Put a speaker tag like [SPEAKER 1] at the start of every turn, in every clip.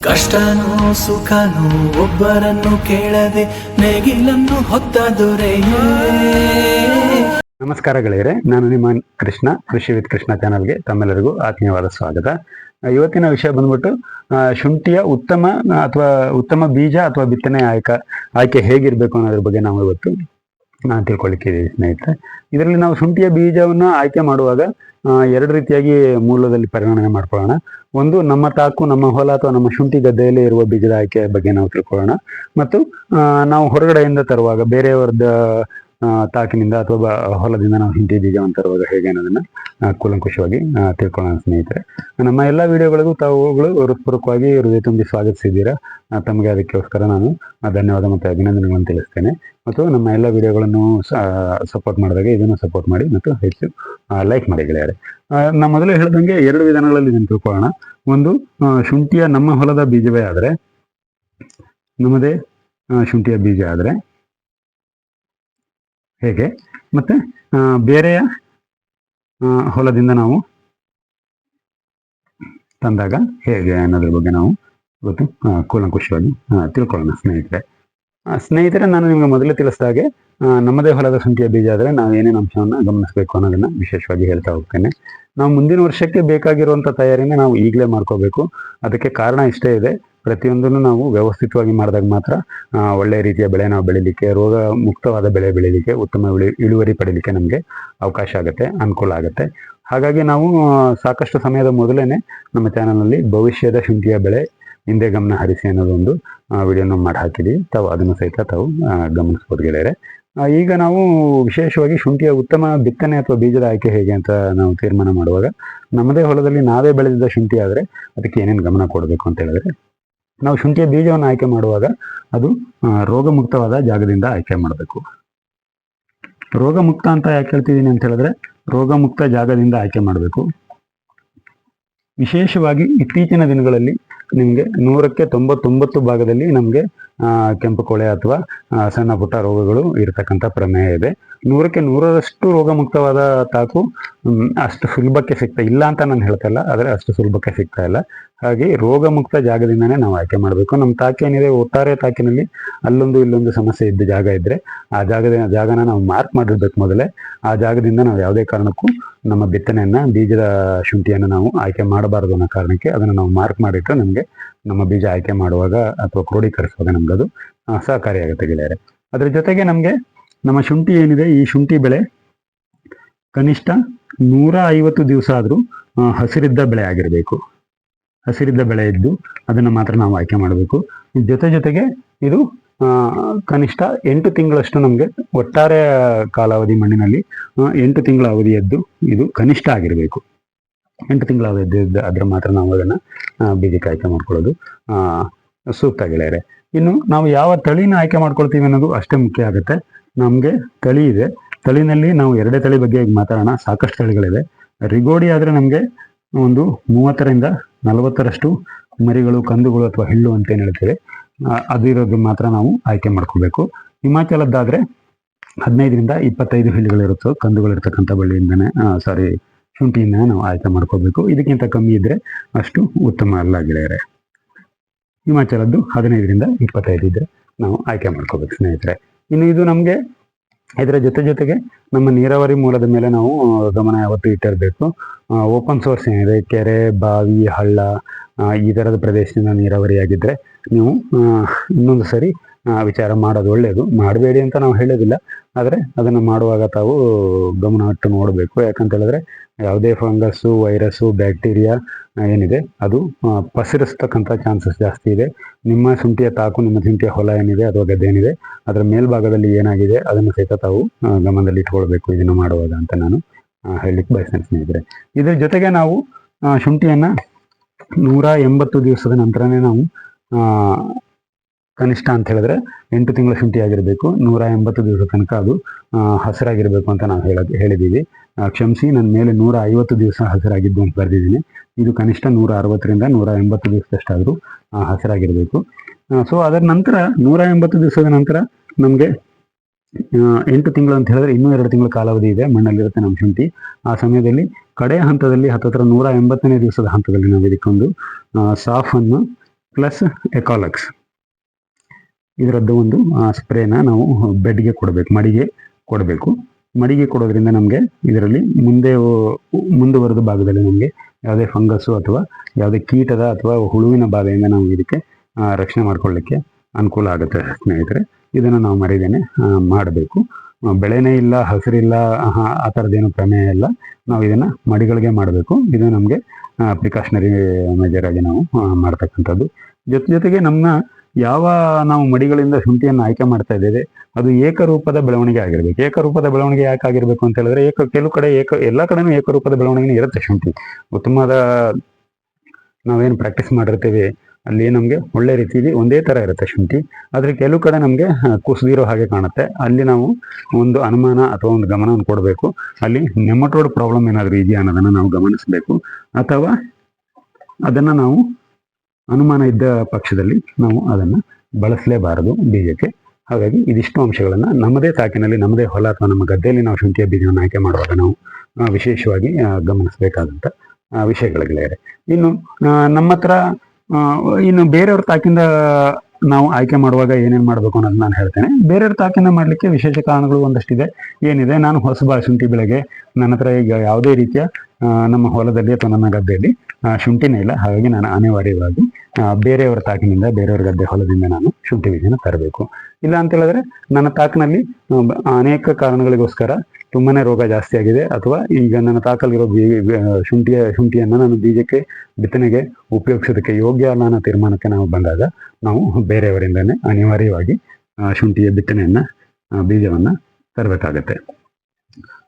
[SPEAKER 1] ಕಷ್ಟನೋ ಸುಖನೋ ಒಬ್ಬರನ್ನು ಕೇಳದೆ ನೇಗಿಲನ್ನು ಹೊತ್ತ
[SPEAKER 2] ನಮಸ್ಕಾರ ಗೆಳೆಯರೆ, ನಾನು ನಿಮ್ಮ ಕೃಷ್ಣ ಕೃಷಿ ವಿತ್ ಕೃಷ್ಣ ಚಾನಲ್ಗೆ ತಮ್ಮೆಲ್ಲರಿಗೂ ಆತ್ಮೀಯವಾದ ಸ್ವಾಗತ. ಇವತ್ತಿನ ವಿಷಯ ಬಂದ್ಬಿಟ್ಟು ಶುಂಠಿಯ ಉತ್ತಮ ಅಥವಾ ಉತ್ತಮ ಬೀಜ ಅಥವಾ ಬಿತ್ತನೆ ಆಯ್ಕೆ ಆಯ್ಕೆ ಹೇಗಿರಬೇಕು ಅನ್ನೋದ್ರ ಬಗ್ಗೆ ನಾವು ಇವತ್ತು ನಾನು ತಿಳ್ಕೊಳ್ಳಿಕ್ಕೆ ಸ್ನೇಹಿತರೆ. ಇದರಲ್ಲಿ ನಾವು ಶುಂಠಿಯ ಬೀಜವನ್ನು ಆಯ್ಕೆ ಮಾಡುವಾಗ ಎರಡು ರೀತಿಯಾಗಿ ಮೂಲದಲ್ಲಿ ಪರಿಗಣನೆ ಮಾಡ್ಕೊಳ್ಳೋಣ. ಒಂದು, ನಮ್ಮ ತಾಕು, ನಮ್ಮ ಹೊಲ ಅಥವಾ ನಮ್ಮ ಶುಂಠಿ ಗದ್ದೆಯಲ್ಲಿ ಇರುವ ಬೀಜದ ಆಯ್ಕೆ ಬಗ್ಗೆ ನಾವು ತಿಳ್ಕೊಳ್ಳೋಣ. ಮತ್ತು ನಾವು ಹೊರಗಡೆಯಿಂದ ತರುವಾಗ, ಬೇರೆಯವರದ ತಾಕಿನಿಂದ ಅಥವಾ ಹೊಲದಿಂದ ನಾವು ಹಿಂಡಿ ಬೀಜವನ್ನು ತರುವಾಗ ಹೇಗೆ ಅನ್ನೋದನ್ನ ಕೂಲಂಕುಷವಾಗಿ ತಿಳ್ಕೊಳ್ಳೋಣ ಸ್ನೇಹಿತರೆ. ನಮ್ಮ ಎಲ್ಲ ವಿಡಿಯೋಗಳಿಗೂ ತಾವುಗಳು ಹೃತ್ಪೂರ್ವಕವಾಗಿ ಹೃದಯ ತುಂಬಿ ಸ್ವಾಗತಿಸಿದ್ದೀರಾ? ತಮಗೆ ಅದಕ್ಕೋಸ್ಕರ ನಾನು ಧನ್ಯವಾದ ಮತ್ತು ಅಭಿನಂದನೆಗಳನ್ನು ತಿಳಿಸ್ತೇನೆ. ಮತ್ತು ನಮ್ಮ ಎಲ್ಲ ವಿಡಿಯೋಗಳನ್ನು ಸಪೋರ್ಟ್ ಮಾಡಿದಾಗ ಇದನ್ನು ಸಪೋರ್ಟ್ ಮಾಡಿ ಮತ್ತು ಹೆಚ್ಚು ಲೈಕ್ ಮಾಡಿ ಗೆಳೆಯರೆ. ನಾ ಮೊದಲೇ ಹೇಳ್ದಂಗೆ ಎರಡು ವಿಧಾನಗಳಲ್ಲಿ ಇದನ್ನು ತಿಳ್ಕೊಳ್ಳೋಣ. ಒಂದು ಶುಂಠಿಯ ನಮ್ಮ ಹೊಲದ ಬೀಜವೇ ಆದರೆ, ನಮ್ಮದೇ ಶುಂಠಿಯ ಬೀಜ ಆದರೆ ಹೇಗೆ? ಮತ್ತೆ ಬೇರೆಯ ಹೊಲದಿಂದ ನಾವು ತಂದಾಗ ಹೇಗೆ ಅನ್ನೋದ್ರ ಬಗ್ಗೆ ನಾವು ಇವತ್ತು ಕೂಲಂಕುಷವಾಗಿ ತಿಳ್ಕೊಳ್ಳೋಣ ಸ್ನೇಹಿತರೆ. ಸ್ನೇಹಿತರೆ, ನಾನು ನಿಮಗೆ ಮೊದಲೇ ತಿಳಿಸಿದ ಹಾಗೆ ನಮ್ಮದೇ ಹೊಲದ ಸಂಖ್ಯೆಯ ಬೀಜ ಆದರೆ ನಾವು ಏನೇನು ಅಂಶವನ್ನು ಗಮನಿಸಬೇಕು ಅನ್ನೋದನ್ನ ವಿಶೇಷವಾಗಿ ಹೇಳ್ತಾ ಹೋಗ್ತೇನೆ. ನಾವು ಮುಂದಿನ ವರ್ಷಕ್ಕೆ ಬೇಕಾಗಿರುವಂಥ ತಯಾರಿನ ನಾವು ಈಗಲೇ ಮಾಡ್ಕೋಬೇಕು. ಅದಕ್ಕೆ ಕಾರಣ ಇಷ್ಟೇ ಇದೆ. ಪ್ರತಿಯೊಂದನ್ನು ನಾವು ವ್ಯವಸ್ಥಿತವಾಗಿ ಮಾಡಿದಾಗ ಮಾತ್ರ ಒಳ್ಳೆಯ ರೀತಿಯ ಬೆಳೆ ನಾವು ಬೆಳಿಲಿಕ್ಕೆ, ರೋಗ ಮುಕ್ತವಾದ ಬೆಳೆ ಬೆಳೀಲಿಕ್ಕೆ, ಉತ್ತಮ ಇಳುವರಿ ಪಡೀಲಿಕ್ಕೆ ನಮಗೆ ಅವಕಾಶ ಆಗುತ್ತೆ, ಅನುಕೂಲ ಆಗುತ್ತೆ. ಹಾಗಾಗಿ ನಾವು ಸಾಕಷ್ಟು ಸಮಯದ ಮೊದಲೇ ನಮ್ಮ ಚಾನಲ್ನಲ್ಲಿ ಭವಿಷ್ಯದ ಶುಂಠಿಯ ಬೆಳೆ ಹಿಂದೆ ಗಮನ ಹರಿಸಿ ಅನ್ನೋದೊಂದು ವಿಡಿಯೋನ ಮಾಡಿ ಹಾಕಿದ್ದೀವಿ ತಾವು ಅದನ್ನು ಸಹಿತ ತಾವು ಗಮನಿಸ್ಬೋದು ಗೆಳೆಯರೆ. ಈಗ ನಾವು ವಿಶೇಷವಾಗಿ ಶುಂಠಿಯ ಉತ್ತಮ ಬಿತ್ತನೆ ಅಥವಾ ಬೀಜದ ಆಯ್ಕೆ ಹೇಗೆ ಅಂತ ನಾವು ತೀರ್ಮಾನ ಮಾಡುವಾಗ, ನಮ್ಮದೇ ಹೊಲದಲ್ಲಿ ನಾವೇ ಬೆಳೆದಿದ್ದ ಶುಂಠಿ ಆದರೆ ಅದಕ್ಕೆ ಏನೇನು ಗಮನ ಕೊಡಬೇಕು ಅಂತ ಹೇಳಿದ್ರೆ ನಾವು ಶುಂಠಿಯ ಬೀಜವನ್ನು ಆಯ್ಕೆ ಮಾಡುವಾಗ ಅದು ರೋಗಮುಕ್ತವಾದ ಜಾಗದಿಂದ ಆಯ್ಕೆ ಮಾಡಬೇಕು. ರೋಗಮುಕ್ತ ಅಂತ ಯಾಕೆ ಹೇಳ್ತಿದ್ದೀನಿ ಅಂತ ಹೇಳಿದ್ರೆ ರೋಗಮುಕ್ತ ಜಾಗದಿಂದ ಆಯ್ಕೆ ಮಾಡಬೇಕು. ವಿಶೇಷವಾಗಿ ಇತ್ತೀಚಿನ ದಿನಗಳಲ್ಲಿ ನಿಮಗೆ ನೂರಕ್ಕೆ ತೊಂಬತ್ತೊಂಬತ್ತು ಭಾಗದಲ್ಲಿ ನಮಗೆ ಕೆಂಪು ಕೊಳೆ ಅಥವಾ ಸಣ್ಣ ಪುಟ್ಟ ರೋಗಗಳು ಇರತಕ್ಕಂಥ ಪ್ರಮೇಯ ಇದೆ. ನೂರಕ್ಕೆ ನೂರರಷ್ಟು ರೋಗಮುಕ್ತವಾದ ತಾಕು ಅಷ್ಟು ಸುಲಭಕ್ಕೆ ಸಿಗ್ತಾ ಇಲ್ಲ ಅಂತ ನಾನು ಹೇಳ್ತಾ ಇಲ್ಲ, ಆದರೆ ಅಷ್ಟು ಸುಲಭಕ್ಕೆ ಸಿಗ್ತಾ ಇಲ್ಲ. ಹಾಗೆ ರೋಗಮುಕ್ತ ಜಾಗದಿಂದನೇ ನಾವು ಆಯ್ಕೆ ಮಾಡಬೇಕು. ನಮ್ಮ ತಾಕೇನಿದೆ ಒಟ್ಟಾರೆ ತಾಕಿನಲ್ಲಿ ಅಲ್ಲೊಂದು ಇಲ್ಲೊಂದು ಸಮಸ್ಯೆ ಇದ್ದ ಜಾಗ ಇದ್ರೆ, ಆ ಜಾಗದ ಜಾಗನ ನಾವು ಮಾರ್ಕ್ ಮಾಡಿರ್ಬೇಕು ಮೊದಲೇ. ಆ ಜಾಗದಿಂದ ನಾವು ಯಾವುದೇ ಕಾರಣಕ್ಕೂ ನಮ್ಮ ಬಿತ್ತನೆಯನ್ನ, ಬೀಜದ ಶುಂಠಿಯನ್ನು ನಾವು ಆಯ್ಕೆ ಮಾಡಬಾರದು ಅನ್ನೋ ಕಾರಣಕ್ಕೆ ಅದನ್ನು ನಾವು ಮಾರ್ಕ್ ಮಾಡಿಟ್ಟು ನಮಗೆ ನಮ್ಮ ಬೀಜ ಆಯ್ಕೆ ಮಾಡುವಾಗ ಅಥವಾ ಕ್ರೋಢೀಕರಿಸುವಾಗ ನಮ್ಗೆ ಅದು ಸಹಕಾರಿಯಾಗುತ್ತೆ ಗೆಳೆಯರೆ. ಅದ್ರ ಜೊತೆಗೆ ನಮಗೆ ನಮ್ಮ ಶುಂಠಿ ಏನಿದೆ, ಈ ಶುಂಠಿ ಬೆಳೆ ಕನಿಷ್ಠ ನೂರ ಐವತ್ತು ದಿವಸ ಆದರೂ ಹಸಿರಿದ್ದ ಬೆಳೆ ಆಗಿರಬೇಕು. ಹಸಿರಿದ್ದ ಬೆಳೆ ಇದ್ದು ಅದನ್ನು ಮಾತ್ರ ನಾವು ಆಯ್ಕೆ ಮಾಡಬೇಕು. ಜೊತೆ ಜೊತೆಗೆ ಇದು ಕನಿಷ್ಠ ಎಂಟು ತಿಂಗಳಷ್ಟು ನಮಗೆ ಒಟ್ಟಾರೆ ಕಾಲಾವಧಿ ಮಣ್ಣಿನಲ್ಲಿ ಎಂಟು ತಿಂಗಳ ಅವಧಿಯದ್ದು ಇದು ಕನಿಷ್ಠ ಆಗಿರಬೇಕು. ಎಂಟು ತಿಂಗಳ ಅವಧಿಯದ್ದು ಅದ್ರ ಮಾತ್ರ ನಾವು ಅದನ್ನು ಬೀಜಕ್ಕೆ ಆಯ್ಕೆ ಮಾಡ್ಕೊಳ್ಳೋದು ಸೂಕ್ತ ಗೆಳೆಯರೆ. ಇನ್ನು ನಾವು ಯಾವ ತಳಿನ ಆಯ್ಕೆ ಮಾಡ್ಕೊಳ್ತೀವಿ ಅನ್ನೋದು ಅಷ್ಟೇ ಮುಖ್ಯ ಆಗುತ್ತೆ. ನಮಗೆ ತಳಿ ಇದೆ. ತಳಿನಲ್ಲಿ ನಾವು ಎರಡೇ ತಳಿ ಬಗ್ಗೆ ಮಾತಾಡೋಣ. ಸಾಕಷ್ಟು ತಳಿಗಳಿವೆ. ರಿಗೋಡಿ ಆದರೆ ನಮಗೆ ಒಂದು ಮೂವತ್ತರಿಂದ ನಲವತ್ತರಷ್ಟು ಮರಿಗಳು, ಕಂದುಗಳು ಅಥವಾ ಹೆಳ್ಳು ಅಂತ ಏನು ಹೇಳ್ತೇವೆ. ಆ, ಅದು ಇರೋದು ಮಾತ್ರ ನಾವು ಆಯ್ಕೆ ಮಾಡ್ಕೋಬೇಕು. ಹಿಮಾಚಲದ್ದಾದ್ರೆ ಹದಿನೈದರಿಂದ ಇಪ್ಪತ್ತೈದು ಹಿಳ್ಳುಗಳಿರುತ್ತೋ ಕಂದುಗಳಿರ್ತಕ್ಕಂಥ ಬಳ್ಳಿಯಿಂದನೇ ಸಾರಿ ಶುಂಠಿಯಿಂದ ನಾವು ಆಯ್ಕೆ ಮಾಡ್ಕೋಬೇಕು. ಇದಕ್ಕಿಂತ ಕಮ್ಮಿ ಇದ್ರೆ ಅಷ್ಟು ಉತ್ತಮ ಅಲ್ಲ ಗೆಳೆಯರೆ. ಹಿಮಾಚಲದ್ದು ಹದಿನೈದರಿಂದ ಇಪ್ಪತ್ತೈದು ಇದ್ರೆ ನಾವು ಆಯ್ಕೆ ಮಾಡ್ಕೋಬೇಕು ಸ್ನೇಹಿತರೆ. ಇನ್ನು ಇದು ನಮಗೆ ಇದರ ಜೊತೆ ಜೊತೆಗೆ ನಮ್ಮ ನೀರಾವರಿ ಮೂಲದ ಮೇಲೆ ನಾವು ಗಮನ ಯಾವತ್ತು ಇಟ್ಟಿರಬೇಕು. ಓಪನ್ ಸೋರ್ಸ್ ಏನಿದೆ? ಕೆರೆ, ಬಾವಿ, ಹಳ್ಳ ಈ ಥರದ ಪ್ರದೇಶದಿಂದ ನೀರಾವರಿಯಾಗಿದ್ದರೆ ನೀವು ಇನ್ನೊಂದು ಸರಿ ವಿಚಾರ ಮಾಡೋದು ಒಳ್ಳೆಯದು ಮಾಡಬೇಡಿ ಅಂತ ನಾವು ಹೇಳೋದಿಲ್ಲ. ಆದರೆ ಅದನ್ನು ಮಾಡುವಾಗ ತಾವು ಗಮನ ಇಟ್ಟು ನೋಡಬೇಕು. ಯಾಕಂತ ಹೇಳಿದ್ರೆ ಯಾವುದೇ ಫಂಗಸ್ಸು, ವೈರಸ್ಸು, ಬ್ಯಾಕ್ಟೀರಿಯಾ ಏನಿದೆ, ಅದು ಪಸಿರಿಸ್ತಕ್ಕಂಥ ಚಾನ್ಸಸ್ ಜಾಸ್ತಿ ಇದೆ. ನಿಮ್ಮ ಶುಂಠಿಯ ತಾಕು, ನಿಮ್ಮ ಶುಂಠಿಯ ಹೊಲ ಏನಿದೆ ಅಥವಾ ಗದ್ದೆ ಏನಿದೆ, ಅದರ ಮೇಲ್ಭಾಗದಲ್ಲಿ ಏನಾಗಿದೆ, ಅದನ್ನು ಸಹಿತ ತಾವು ಗಮನದಲ್ಲಿ ಇಟ್ಕೊಳ್ಬೇಕು ಇದನ್ನು ಮಾಡುವಾಗ ಅಂತ ನಾನು ಹೇಳಲಿಕ್ಕೆ ಬಯಸ್ತೇನೆ ಸ್ನೇಹಿತರೆ. ಇದ್ರ ಜೊತೆಗೆ ನಾವು ಶುಂಠಿಯನ್ನು ನೂರ ಎಂಬತ್ತು ದಿವಸದ ನಂತರನೇ ನಾವು ಕನಿಷ್ಠ ಅಂತ ಹೇಳಿದ್ರೆ ಎಂಟು ತಿಂಗಳ ಶುಂಠಿ ಆಗಿರಬೇಕು, ನೂರ ಎಂಬತ್ತು ದಿವಸ ತನಕ ಅದು ಹಸಿರಾಗಿರಬೇಕು ಅಂತ ನಾವು ಹೇಳ, ಹೇಳಿದ್ದೀವಿ. ಕ್ಷಮಿಸಿ, ನನ್ನ ಮೇಲೆ ನೂರ ಐವತ್ತು ದಿವಸ ಹಸಿರಾಗಿದ್ದು ಅಂತ ಬರೆದಿದ್ದೀನಿ. ಇದು ಕನಿಷ್ಠ ನೂರ ಅರವತ್ತರಿಂದ ನೂರ ಎಂಬತ್ತು ದಿವಸದಷ್ಟಾದರೂ ಹಸಿರಾಗಿರಬೇಕು. ಸೊ ಅದರ ನಂತರ, ನೂರ ಎಂಬತ್ತು ದಿವಸದ ನಂತರ ನಮಗೆ ಎಂಟು ತಿಂಗಳು ಅಂತ ಹೇಳಿದ್ರೆ ಇನ್ನೂ ಎರಡು ತಿಂಗಳ ಕಾಲಾವಧಿ ಇದೆ, ಮಣ್ಣಲ್ಲಿರುತ್ತೆ ನಮ್ಮ ಶುಂಠಿ. ಆ ಸಮಯದಲ್ಲಿ ಕಡೆ ಹಂತದಲ್ಲಿ ಹತ್ತತ್ರ ನೂರ ಎಂಬತ್ತನೇ ದಿವಸದ ಹಂತದಲ್ಲಿ ನಾವು ಇದಕ್ಕೊಂದು ಸಾಫನ್ನು ಪ್ಲಸ್ ಎಕಾಲಕ್ಸ್. ಇದರದ್ದು ಒಂದು ಸ್ಪ್ರೇನ ನಾವು ಬೆಡ್ಗೆ ಕೊಡಬೇಕು, ಮಡಿಗೆ ಕೊಡಬೇಕು. ಮಡಿಗೆ ಕೊಡೋದ್ರಿಂದ ನಮಗೆ ಇದರಲ್ಲಿ ಮುಂದೆ ಮುಂದುವರೆದ ಭಾಗದಲ್ಲಿ ನಮಗೆ ಯಾವುದೇ ಫಂಗಸ್ಸು ಅಥವಾ ಯಾವುದೇ ಕೀಟದ ಅಥವಾ ಹುಳುವಿನ ಬಾಧೆಯಿಂದ ನಾವು ಇದಕ್ಕೆ ರಕ್ಷಣೆ ಮಾಡ್ಕೊಳ್ಳಿಕ್ಕೆ ಅನುಕೂಲ ಆಗುತ್ತೆ ಸ್ನೇಹಿತರೆ. ಇದನ್ನು ನಾವು ಮರಿದೇನೆ ಮಾಡಬೇಕು. ಬೆಳೆನೇ ಇಲ್ಲ, ಹಸಿರಿಲ್ಲ ಆ ಥರದ್ದೇನು ಪ್ರಮೇಯ ಇಲ್ಲ. ನಾವು ಇದನ್ನು ಮಡಿಗಳಿಗೆ ಮಾಡಬೇಕು. ಇದು ನಮಗೆ ಪ್ರಿಕಾಷನರಿ ಮೆಜರ್ ಆಗಿ ನಾವು ಮಾಡ್ತಕ್ಕಂಥದ್ದು. ಜೊತೆ ಜೊತೆಗೆ ನಮ್ಮ ಯಾವ ನಾವು ಮಡಿಗಳಿಂದ ಶುಂಠಿಯನ್ನು ಆಯ್ಕೆ ಮಾಡ್ತಾ ಇದ್ದೇವೆ, ಅದು ಏಕರೂಪದ ಬೆಳವಣಿಗೆ ಆಗಿರಬೇಕು. ಏಕರೂಪದ ಬೆಳವಣಿಗೆ ಯಾಕೆ ಆಗಿರಬೇಕು ಅಂತ ಹೇಳಿದ್ರೆ, ಏಕ, ಕೆಲವು ಕಡೆ ಏಕ, ಎಲ್ಲ ಕಡೆನೂ ಏಕರೂಪದ ಬೆಳವಣಿಗೆ ಇರುತ್ತೆ ಶುಂಠಿ. ಉತ್ತಮವಾದ ನಾವೇನು ಪ್ರಾಕ್ಟೀಸ್ ಮಾಡಿರ್ತೀವಿ, ಅಲ್ಲಿ ನಮಗೆ ಒಳ್ಳೆ ರೀತಿಯಲ್ಲಿ ಒಂದೇ ಥರ ಇರುತ್ತೆ ಶುಂಠಿ. ಆದರೆ ಕೆಲವು ಕಡೆ ನಮಗೆ ಕುಸಿದಿರೋ ಹಾಗೆ ಕಾಣುತ್ತೆ. ಅಲ್ಲಿ ನಾವು ಒಂದು ಅನುಮಾನ ಅಥವಾ ಒಂದು ಗಮನವನ್ನು ಕೊಡಬೇಕು. ಅಲ್ಲಿ ನೆಮಟೋಡ್ ಪ್ರಾಬ್ಲಮ್ ಏನಾದರೂ ಇದೆಯಾ ಅನ್ನೋದನ್ನು ನಾವು ಗಮನಿಸಬೇಕು. ಅಥವಾ ಅದನ್ನು ನಾವು ಅನುಮಾನ ಇದ್ದ ಪಕ್ಷದಲ್ಲಿ ನಾವು ಅದನ್ನು ಬಳಸಲೇಬಾರದು ಬೀಜಕ್ಕೆ ಹಾಗಾಗಿ ಇದಿಷ್ಟು ಅಂಶಗಳನ್ನು ನಮ್ಮದೇ ತಾಕಿನಲ್ಲಿ ನಮ್ಮದೇ ಹೊಲ ಅಥವಾ ನಮ್ಮ ಗದ್ದೆಯಲ್ಲಿ ನಾವು ಶುಂಠಿಯ ಬೀಜವನ್ನು ಆಯ್ಕೆ ಮಾಡುವಾಗ ನಾವು ವಿಶೇಷವಾಗಿ ಗಮನಿಸಬೇಕಾದಂಥ ಆ, ವಿಷಯಗಳ ಇನ್ನು ನಮ್ಮ ಹತ್ರ ಇನ್ನು ಬೇರೆಯವ್ರ ತಾಕಿಂದ ನಾವು ಆಯ್ಕೆ ಮಾಡುವಾಗ ಏನೇನು ಮಾಡಬೇಕು ಅನ್ನೋದು ನಾನು ಹೇಳ್ತೇನೆ. ಬೇರೆಯವ್ರ ತಾಕಿಂದ ಮಾಡಲಿಕ್ಕೆ ವಿಶೇಷ ಕಾರಣಗಳು ಒಂದಷ್ಟಿದೆ. ಏನಿದೆ ನಾನು ಹೊಸಬ ಶುಂಠಿ ಬೆಳೆಗೆ ನನ್ನ ಹತ್ರ ಈಗ ಯಾವುದೇ ರೀತಿಯ ನಮ್ಮ ಹೊಲದಲ್ಲಿ ಅಥವಾ ನನ್ನ ಗದ್ದೆಯಲ್ಲಿ ಶುಂಠಿನೇ ಇಲ್ಲ. ಹಾಗಾಗಿ ನಾನು ಅನಿವಾರ್ಯವಾಗಿ ಬೇರೆಯವರ ತಾಕಿನಿಂದ, ಬೇರೆಯವರ ಗದ್ದೆ ಹೊಲದಿಂದ ನಾನು ಶುಂಠಿ ಬೀಜನ ತರಬೇಕು. ಇಲ್ಲ ಅಂತ ಹೇಳಿದ್ರೆ ನನ್ನ ತಾಕಿನಲ್ಲಿ ಅನೇಕ ಕಾರಣಗಳಿಗೋಸ್ಕರ ತುಂಬಾನೇ ರೋಗ ಜಾಸ್ತಿ ಆಗಿದೆ. ಅಥವಾ ಈಗ ನನ್ನ ತಾಕಲ್ಲಿರೋ ಬೀ ಶುಂಠಿಯ, ಶುಂಠಿಯನ್ನು ನಾನು ಬೀಜಕ್ಕೆ, ಬಿತ್ತನೆಗೆ ಉಪಯೋಗಿಸೋದಕ್ಕೆ ಯೋಗ್ಯ ಅಲ್ಲ ಅನ್ನೋ ತೀರ್ಮಾನಕ್ಕೆ ನಾವು ಬಂದಾಗ ನಾವು ಬೇರೆಯವರಿಂದನೇ ಅನಿವಾರ್ಯವಾಗಿ ಶುಂಠಿಯ ಬಿತ್ತನೆಯನ್ನು ಬೀಜವನ್ನ ತರಬೇಕಾಗತ್ತೆ.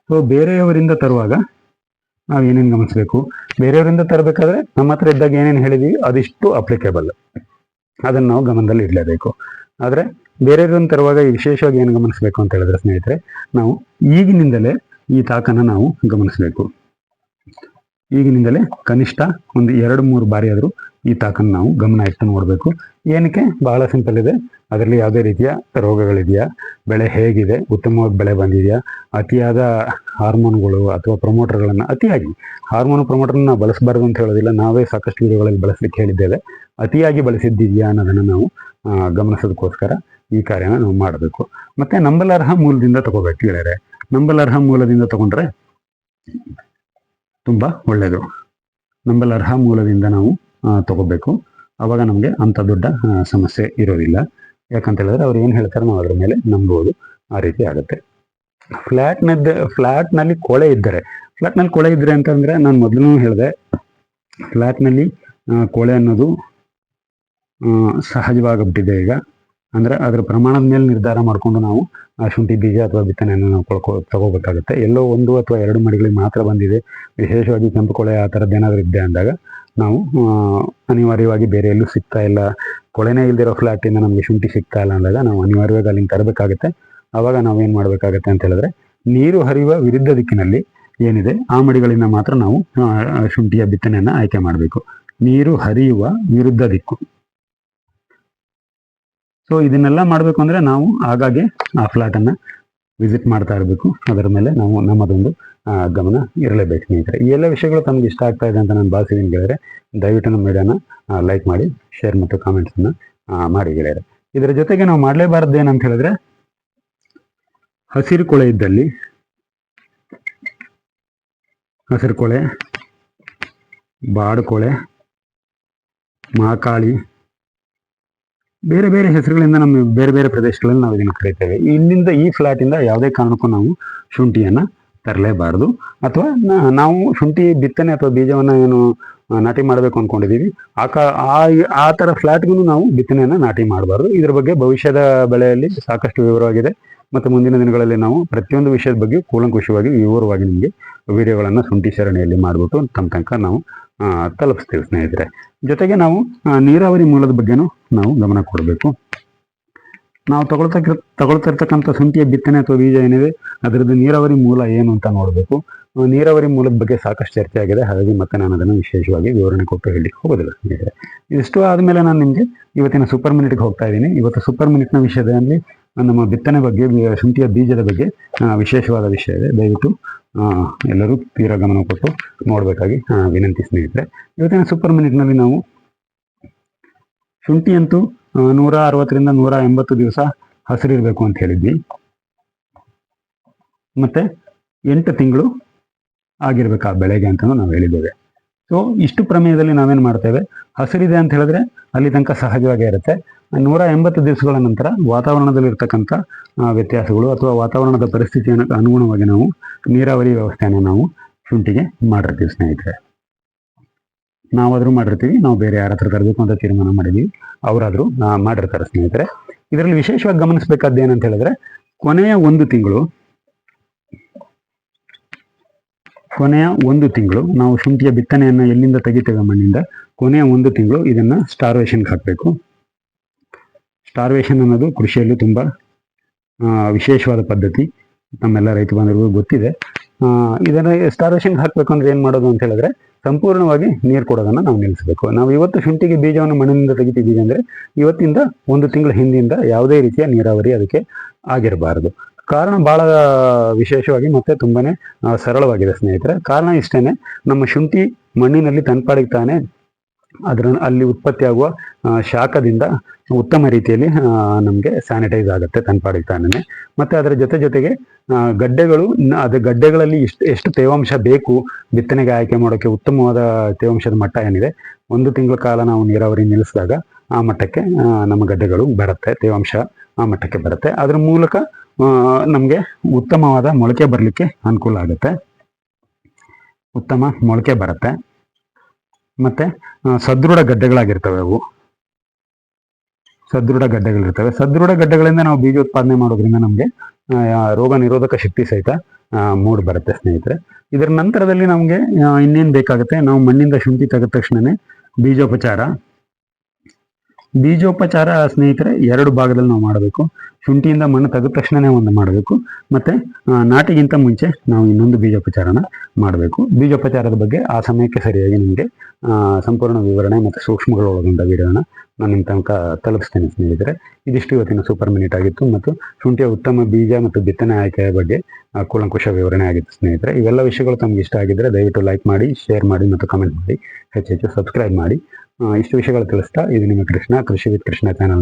[SPEAKER 2] ಸೊ ಬೇರೆಯವರಿಂದ ತರುವಾಗ ನಾವು ಏನೇನು ಗಮನಿಸಬೇಕು? ಬೇರೆಯವರಿಂದ ತರಬೇಕಾದ್ರೆ ನಮ್ಮ ಹತ್ರ ಇದ್ದಾಗ ಏನೇನು ಹೇಳಿದೀವಿ? ಅದಿಷ್ಟು ಅಪ್ಲಿಕೇಬಲ್ ಅದನ್ನು ನಾವು ಗಮನದಲ್ಲಿ ಇಡಲೇಬೇಕು. ಆದರೆ ಬೇರೆಯವರನ್ನು ತರುವಾಗ ವಿಶೇಷವಾಗಿ ಏನು ಗಮನಿಸಬೇಕು ಅಂತ ಹೇಳಿದ್ರೆ ಸ್ನೇಹಿತರೆ, ನಾವು ಈಗಿನಿಂದಲೇ ಈ ತಾಕನ್ನು ನಾವು ಗಮನಿಸಬೇಕು. ಈಗಿನಿಂದಲೇ ಕನಿಷ್ಠ ಒಂದು ಎರಡು ಮೂರು ಬಾರಿ ಆದರೂ ಈ ತಾಕನ್ನು ನಾವು ಗಮನ ಇಟ್ಟು ನೋಡಬೇಕು. ಏನಕ್ಕೆ? ಬಹಳ ಸಿಂಪಲ್ ಇದೆ. ಅದರಲ್ಲಿ ಯಾವುದೇ ರೀತಿಯ ರೋಗಗಳಿದೆಯಾ? ಬೆಳೆ ಹೇಗಿದೆ? ಉತ್ತಮವಾಗಿ ಬೆಳೆ ಬಂದಿದೆಯಾ? ಅತಿಯಾದ ಹಾರ್ಮೋನ್ಗಳು ಅಥವಾ ಪ್ರಮೋಟರ್ಗಳನ್ನು ಅತಿಯಾಗಿ, ಹಾರ್ಮೋನ್ ಪ್ರಮೋಟರ್ನ ಬಳಸಬಾರ್ದು ಅಂತ ಹೇಳೋದಿಲ್ಲ. ನಾವೇ ಸಾಕಷ್ಟು ವಿಡಿಯೋಗಳಲ್ಲಿ ಬಳಸಲಿಕ್ಕೆ ಹೇಳಿದ್ದೇವೆ. ಅತಿಯಾಗಿ ಬಳಸಿದ್ದಿದೆಯಾ ಅನ್ನೋದನ್ನು ನಾವು ಗಮನಿಸೋದಕ್ಕೋಸ್ಕರ ಈ ಕಾರ್ಯನ ನಾವು ಮಾಡಬೇಕು. ಮತ್ತು ನಂಬಲಾರ್ಹ ಮೂಲದಿಂದ ತಗೋಬೇಕು. ಗೆಳೆಯರೆ, ನಂಬಲಾರ್ಹ ಮೂಲದಿಂದ ತಗೊಂಡ್ರೆ ತುಂಬಾ ಒಳ್ಳೆಯದು. ನಂಬಲರ್ಹ ಮೂಲದಿಂದ ನಾವು ತಗೋಬೇಕು. ಆವಾಗ ನಮಗೆ ಅಂಥ ದೊಡ್ಡ ಸಮಸ್ಯೆ ಇರೋದಿಲ್ಲ. ಯಾಕಂತ ಹೇಳಿದ್ರೆ ಅವ್ರು ಏನು ಹೇಳ್ತಾರೆ ನಾವು ಅದ್ರ ಮೇಲೆ ನಂಬೋದು. ಆ ರೀತಿ ಆಗುತ್ತೆ. ಫ್ಲ್ಯಾಟ್ನದ್ದು ಫ್ಲ್ಯಾಟ್ನಲ್ಲಿ ಕೊಳೆ ಇದ್ದರೆ ಫ್ಲ್ಯಾಟ್ನಲ್ಲಿ ಕೊಳೆ ಇದ್ದರೆ ಅಂತಂದರೆ ನಾನು ಮೊದಲು ಹೇಳಿದೆ ಫ್ಲ್ಯಾಟ್ನಲ್ಲಿ ಕೊಳೆ ಅನ್ನೋದು ಸಹಜವಾಗ್ಬಿಟ್ಟಿದೆ ಈಗ. ಅಂದ್ರೆ ಅದರ ಪ್ರಮಾಣದ ಮೇಲೆ ನಿರ್ಧಾರ ಮಾಡಿಕೊಂಡು ನಾವು, ಆ ಶುಂಠಿ ಬೀಜ ಅಥವಾ ಬಿತ್ತನೆಯನ್ನು ನಾವು ಕೊಳ್ಕೊ, ತಗೋಬೇಕಾಗುತ್ತೆ. ಎಲ್ಲೋ ಒಂದು ಅಥವಾ ಎರಡು ಮಡಿಗಳಿಗೆ ಮಾತ್ರ ಬಂದಿದೆ. ವಿಶೇಷವಾಗಿ ಕೆಂಪು ಕೊಳೆ ಆ ಥರದ್ದು ಏನಾದರೂ ಇದ್ದೆ ಅಂದಾಗ ನಾವು ಅನಿವಾರ್ಯವಾಗಿ ಬೇರೆ ಎಲ್ಲೂ ಸಿಗ್ತಾ ಇಲ್ಲ. ಕೊಳೆನೇ ಇಲ್ದಿರೋ ಫ್ಲಾಟಿಂದ ನಮಗೆ ಶುಂಠಿ ಸಿಗ್ತಾ ಇಲ್ಲ ಅಂದಾಗ ನಾವು ಅನಿವಾರ್ಯವಾಗಿ ಅಲ್ಲಿಂದ ತರಬೇಕಾಗುತ್ತೆ. ಆವಾಗ ನಾವು ಏನು ಮಾಡಬೇಕಾಗತ್ತೆ ಅಂತ ಹೇಳಿದ್ರೆ, ನೀರು ಹರಿಯುವ ವಿರುದ್ಧ ದಿಕ್ಕಿನಲ್ಲಿ ಏನಿದೆ, ಆ ಮಡಿಗಳಿಂದ ಮಾತ್ರ ನಾವು ಶುಂಠಿಯ ಬಿತ್ತನೆಯನ್ನು ಆಯ್ಕೆ ಮಾಡಬೇಕು. ನೀರು ಹರಿಯುವ ವಿರುದ್ಧ ದಿಕ್ಕು. ಸೊ ಇದನ್ನೆಲ್ಲ ಮಾಡಬೇಕು ಅಂದರೆ ನಾವು ಆಗಾಗ್ಗೆ ಆ ಫ್ಲಾಟನ್ನು ವಿಸಿಟ್ ಮಾಡ್ತಾ ಇರಬೇಕು. ಅದರ ಮೇಲೆ ನಾವು ನಮ್ಮದೊಂದು ಗಮನ ಇರಲೇಬೇಕು ಸ್ನೇಹಿತರೆ. ಈ ಎಲ್ಲ ವಿಷಯಗಳು ತಮಗೆ ಇಷ್ಟ ಆಗ್ತಾ ಇದೆ ಅಂತ ನಾನು ಭಾವಿಸಿದ್ದೀನಿ ಗೆಳೆಯರೆ ದಯವಿಟ್ಟು ನಮ್ಮ ವಿಡಿಯೋನ ಲೈಕ್ ಮಾಡಿ ಶೇರ್ ಮತ್ತು ಕಾಮೆಂಟ್ಸನ್ನು ಮಾಡಿ ಗೆಳೆಯರೆ. ಇದರ ಜೊತೆಗೆ ನಾವು ಮಾಡಲೇಬಾರದು ಏನಂತ ಹೇಳಿದ್ರೆ, ಹಸಿರು ಕೊಳೆ ಇದ್ದಲ್ಲಿ, ಹಸಿರು ಕೊಳೆ ಬಾಡುಕೊಳೆ ಮಾಕಾಳಿ ಬೇರೆ ಬೇರೆ ಹೆಸರುಗಳಿಂದ ನಮ್ಮ ಬೇರೆ ಬೇರೆ ಪ್ರದೇಶಗಳಲ್ಲಿ ನಾವು ಇದನ್ನು ಕರೀತೇವೆ. ಇಲ್ಲಿಂದ ಈ ಫ್ಲಾಟಿಂದ ಯಾವುದೇ ಕಾರಣಕ್ಕೂ ನಾವು ಶುಂಠಿಯನ್ನು ತರಲೇಬಾರದು. ಅಥವಾ ನಾವು ಶುಂಠಿ ಬಿತ್ತನೆ ಅಥವಾ ಬೀಜವನ್ನು ಏನು ನಾಟಿ ಮಾಡಬೇಕು ಅಂದ್ಕೊಂಡಿದ್ದೀವಿ ಆ ಕಾ, ಆ ಥರ ಫ್ಲಾಟ್ಗೂ ನಾವು ಬಿತ್ತನೆಯನ್ನು ನಾಟಿ ಮಾಡಬಾರ್ದು. ಇದ್ರ ಬಗ್ಗೆ ಭವಿಷ್ಯದ ಬೆಳೆಯಲ್ಲಿ ಸಾಕಷ್ಟು ವಿವರವಾಗಿದೆ. ಮತ್ತು ಮುಂದಿನ ದಿನಗಳಲ್ಲಿ ನಾವು ಪ್ರತಿಯೊಂದು ವಿಷಯದ ಬಗ್ಗೆ ಕೂಲಂಕುಷವಾಗಿ ವಿವರವಾಗಿ ನಿಮಗೆ ವಿಡಿಯೋಗಳನ್ನು ಶುಂಠಿ ಸರಣಿಯಲ್ಲಿ ಮಾಡಿಬಿಟ್ಟು ತಮ್ಮ ತನಕ ನಾವು ತಲುಪಿಸ್ತೀವಿ ಸ್ನೇಹಿತರೆ. ಜೊತೆಗೆ ನಾವು ನೀರಾವರಿ ಮೂಲದ ಬಗ್ಗೆನೂ ನಾವು ಗಮನ ಕೊಡಬೇಕು. ನಾವು ತಗೊಳ್ತಕ್ಕ ತಗೊಳ್ತಿರ್ತಕ್ಕಂಥ ಶುಂಠಿಯ ಬಿತ್ತನೆ ಅಥವಾ ಬೀಜ ಏನಿದೆ, ಅದರದ್ದು ನೀರಾವರಿ ಮೂಲ ಏನು ಅಂತ ನೋಡಬೇಕು. ನೀರಾವರಿ ಮೂಲದ ಬಗ್ಗೆ ಸಾಕಷ್ಟು ಚರ್ಚೆ ಆಗಿದೆ. ಹಾಗಾಗಿ ಮತ್ತೆ ನಾನು ಅದನ್ನು ವಿಶೇಷವಾಗಿ ವಿವರಣೆ ಕೊಟ್ಟು ಹೇಳಲಿಕ್ಕೆ ಹೋಗೋದಿಲ್ಲ ಸ್ನೇಹಿತರೆ. ಇಷ್ಟು ಆದಮೇಲೆ ನಾನು ನಿಮಗೆ ಇವತ್ತಿನ ಸೂಪರ್ ಮಿನಿಟ್ಗೆ ಹೋಗ್ತಾ ಇದ್ದೀನಿ. ಇವತ್ತು ಸೂಪರ್ ಮಿನಿಟ್ನ ವಿಷಯದಲ್ಲಿ ನಮ್ಮ ಬಿತ್ತನೆ ಬಗ್ಗೆ ಶುಂಠಿಯ ಬೀಜದ ಬಗ್ಗೆ ವಿಶೇಷವಾದ ವಿಷಯ ಇದೆ. ದಯವಿಟ್ಟು ಎಲ್ಲರೂ ತೀರಾ ಗಮನ ಕೊಟ್ಟು ನೋಡಬೇಕಾಗಿ ವಿನಂತಿ ಸ್ನೇಹಿತರೆ. ಇವತ್ತಿನ ಸೂಪರ್ ಮಿನಿಟ್ನಲ್ಲಿ ನಾವು ಶುಂಠಿಯಂತೂ ನೂರ ಅರವತ್ತರಿಂದ ನೂರ ಎಂಬತ್ತು ದಿವಸ ಹಸಿರಿರಬೇಕು ಅಂತ ಹೇಳಿದ್ವಿ. ಮತ್ತೆ ಎಂಟು ತಿಂಗಳು ಆಗಿರ್ಬೇಕು ಆ ಬೆಳೆಗೆ ಅಂತಲೂ ನಾವು ಹೇಳಿದ್ದೇವೆ. ಸೊ, ಇಷ್ಟು ಪ್ರಮೇಯದಲ್ಲಿ ನಾವೇನು ಮಾಡ್ತೇವೆ? ಹಸಿರಿದೆ ಅಂತ ಹೇಳಿದ್ರೆ ಅಲ್ಲಿ ತನಕ ಸಹಜವಾಗೇ ಇರುತ್ತೆ. ನೂರ ಎಂಬತ್ತು ದಿವಸಗಳ ನಂತರ ವಾತಾವರಣದಲ್ಲಿರ್ತಕ್ಕಂಥ ವ್ಯತ್ಯಾಸಗಳು ಅಥವಾ ವಾತಾವರಣದ ಪರಿಸ್ಥಿತಿಯನ್ನು ಅನುಗುಣವಾಗಿ ನಾವು ನೀರಾವರಿ ವ್ಯವಸ್ಥೆಯನ್ನು ನಾವು ಶುಂಠಿಗೆ ಮಾಡಿರ್ತೀವಿ ಸ್ನೇಹಿತರೆ. ನಾವಾದರೂ ಮಾಡಿರ್ತೀವಿ, ನಾವು ಬೇರೆ ಯಾರ ಹತ್ರ ತರಬೇಕು ಅಂತ ತೀರ್ಮಾನ ಮಾಡಿದ್ದೀವಿ ಅವರಾದರೂ ಮಾಡಿರ್ತಾರೆ ಸ್ನೇಹಿತರೆ. ಇದರಲ್ಲಿ ವಿಶೇಷವಾಗಿ ಗಮನಿಸಬೇಕಾದ್ದು ಏನಂತ ಹೇಳಿದ್ರೆ, ಕೊನೆಯ ಒಂದು ತಿಂಗಳು ಕೊನೆಯ ಒಂದು ತಿಂಗಳು ನಾವು ಶುಂಠಿಯ ಬಿತ್ತನೆಯನ್ನು ಎಲ್ಲಿಂದ ತೆಗಿತೇವೆ ಮಣ್ಣಿಂದ? ಕೊನೆಯ ಒಂದು ತಿಂಗಳು ಇದನ್ನು ಸ್ಟಾರ್ವೇಷನ್ಗೆ ಹಾಕಬೇಕು. ಸ್ಟಾರ್ವೇಷನ್ ಅನ್ನೋದು ಕೃಷಿಯಲ್ಲಿ ತುಂಬ ವಿಶೇಷವಾದ ಪದ್ಧತಿ. ನಮ್ಮೆಲ್ಲ ರೈತ ಬಾಂಧವರಿಗೂ ಗೊತ್ತಿದೆ. ಇದನ್ನು ಇದನ್ನ ಸ್ಟಾರ್ವೇಷನ್ಗೆ ಹಾಕಬೇಕು ಅಂದ್ರೆ ಏನು ಮಾಡೋದು ಅಂತ ಹೇಳಿದ್ರೆ ಸಂಪೂರ್ಣವಾಗಿ ನೀರು ಕೊಡೋದನ್ನು ನಾವು ನಿಲ್ಲಿಸಬೇಕು. ನಾವು ಇವತ್ತು ಶುಂಠಿಗೆ ಬೀಜವನ್ನು ಮಣ್ಣಿನಿಂದ ತೆಗಿತಿದ್ದೀವಿ ಅಂದರೆ ಇವತ್ತಿಂದ ಒಂದು ತಿಂಗಳ ಹಿಂದಿಂದ ಯಾವುದೇ ರೀತಿಯ ನೀರಾವರಿ ಅದಕ್ಕೆ ಆಗಿರಬಾರದು. ಕಾರಣ ಬಹಳ ವಿಶೇಷವಾಗಿ ಮತ್ತೆ ತುಂಬಾನೇ ಸರಳವಾಗಿದೆ ಸ್ನೇಹಿತರೆ. ಕಾರಣ ಇಷ್ಟೇನೆ, ನಮ್ಮ ಶುಂಠಿ ಮಣ್ಣಿನಲ್ಲಿ ತನ್ಪಾಡಿಗೆ ತಾನೇ ಅದರ, ಅಲ್ಲಿ ಉತ್ಪತ್ತಿಯಾಗುವ ಶಾಖದಿಂದ ಉತ್ತಮ ರೀತಿಯಲ್ಲಿ ನಮಗೆ ಸ್ಯಾನಿಟೈಸ್ ಆಗುತ್ತೆ ತನ್ಪಾಡಿಗೆ ತಾನೇ ಮತ್ತೆ ಅದರ ಜೊತೆ ಜೊತೆಗೆ ಗಡ್ಡೆಗಳು ಅದು ಗಡ್ಡೆಗಳಲ್ಲಿ ಎಷ್ಟು ಎಷ್ಟು ತೇವಾಂಶ ಬೇಕು, ಬಿತ್ತನೆಗೆ ಆಯ್ಕೆ ಮಾಡೋಕ್ಕೆ ಉತ್ತಮವಾದ ತೇವಾಂಶದ ಮಟ್ಟ ಏನಿದೆ, ಒಂದು ತಿಂಗಳ ಕಾಲ ನಾವು ನೀರಾವರಿ ನಿಲ್ಲಿಸಿದಾಗ ಆ ಮಟ್ಟಕ್ಕೆ ನಮ್ಮ ಗಡ್ಡೆಗಳು ಬರುತ್ತೆ, ತೇವಾಂಶ ಆ ಮಟ್ಟಕ್ಕೆ ಬರುತ್ತೆ. ಅದ್ರ ಮೂಲಕ ನಮಗೆ ಉತ್ತಮವಾದ ಮೊಳಕೆ ಬರಲಿಕ್ಕೆ ಅನುಕೂಲ ಆಗುತ್ತೆ. ಉತ್ತಮ ಮೊಳಕೆ ಬರುತ್ತೆ. ಮತ್ತೆ ಸದೃಢ ಗಡ್ಡೆಗಳಾಗಿರ್ತವೆ ಅವು. ಸದೃಢ ಗಡ್ಡೆಗಳಿರ್ತವೆ. ಸದೃಢ ಗಡ್ಡೆಗಳಿಂದ ನಾವು ಬೀಜ ಉತ್ಪಾದನೆ ಮಾಡೋದ್ರಿಂದ ನಮಗೆ ರೋಗ ನಿರೋಧಕ ಶಕ್ತಿ ಸಹಿತ ಮೂಡ್ ಬರುತ್ತೆ ಸ್ನೇಹಿತರೆ. ಇದರ ನಂತರದಲ್ಲಿ ನಮಗೆ ಇನ್ನೇನು ಬೇಕಾಗುತ್ತೆ? ನಾವು ಮಣ್ಣಿಂದ ಶುಂಠಿ ತೆಗೆದ ತಕ್ಷಣನೇ ಬೀಜೋಪಚಾರ. ಬೀಜೋಪಚಾರ ಸ್ನೇಹಿತರೆ, ಎರಡು ಭಾಗದಲ್ಲಿ ನಾವು ಮಾಡಬೇಕು. ಶುಂಠಿಯಿಂದ ಮಣ್ಣು ತೆಗೆದ ತಕ್ಷಣನೇ ಒಂದು ಮಾಡಬೇಕು. ಮತ್ತೆ ನಾಟಿಗಿಂತ ಮುಂಚೆ ನಾವು ಇನ್ನೊಂದು ಬೀಜೋಪಚಾರನ ಮಾಡಬೇಕು. ಬೀಜೋಪಚಾರದ ಬಗ್ಗೆ ಆ ಸಮಯಕ್ಕೆ ಸರಿಯಾಗಿ ನಿಮಗೆ ಸಂಪೂರ್ಣ ವಿವರಣೆ ಮತ್ತು ಸೂಕ್ಷ್ಮಗಳು ಒಳಗೊಂಡ ವಿವರಣ ನಾನು ನಿಮ್ಮ ತನಕ ತಲುಪಿಸ್ತೇನೆ ಸ್ನೇಹಿತರೆ ಇದಿಷ್ಟು ಇವತ್ತಿನ ಸೂಪರ್ ಮಿನಿಟ್ ಆಗಿತ್ತು. ಮತ್ತು ಶುಂಠಿಯ ಉತ್ತಮ ಬೀಜ ಮತ್ತು ಬಿತ್ತನೆ ಆಯ್ಕೆಯ ಬಗ್ಗೆ ಕೂಲಂಕುಷ ವಿವರಣೆ ಆಗಿತ್ತು ಸ್ನೇಹಿತರೆ. ಇವೆಲ್ಲ ವಿಷಯಗಳು ತಮಗೆ ಇಷ್ಟ ಆಗಿದ್ದರೆ ದಯವಿಟ್ಟು ಲೈಕ್ ಮಾಡಿ ಶೇರ್ ಮಾಡಿ ಮತ್ತು ಕಮೆಂಟ್ ಮಾಡಿ. ಹೆಚ್ಚು ಹೆಚ್ಚು ಸಬ್ಸ್ಕ್ರೈಬ್ ಮಾಡಿ. ಇಷ್ಟು ವಿಷಯಗಳು ತಿಳಿಸ್ತಾ ಇದು ನಿಮ್ಮ ಕೃಷ್ಣ ಕೃಷಿ ವಿತ್ ಕೃಷ್ಣ ಚಾನಲ್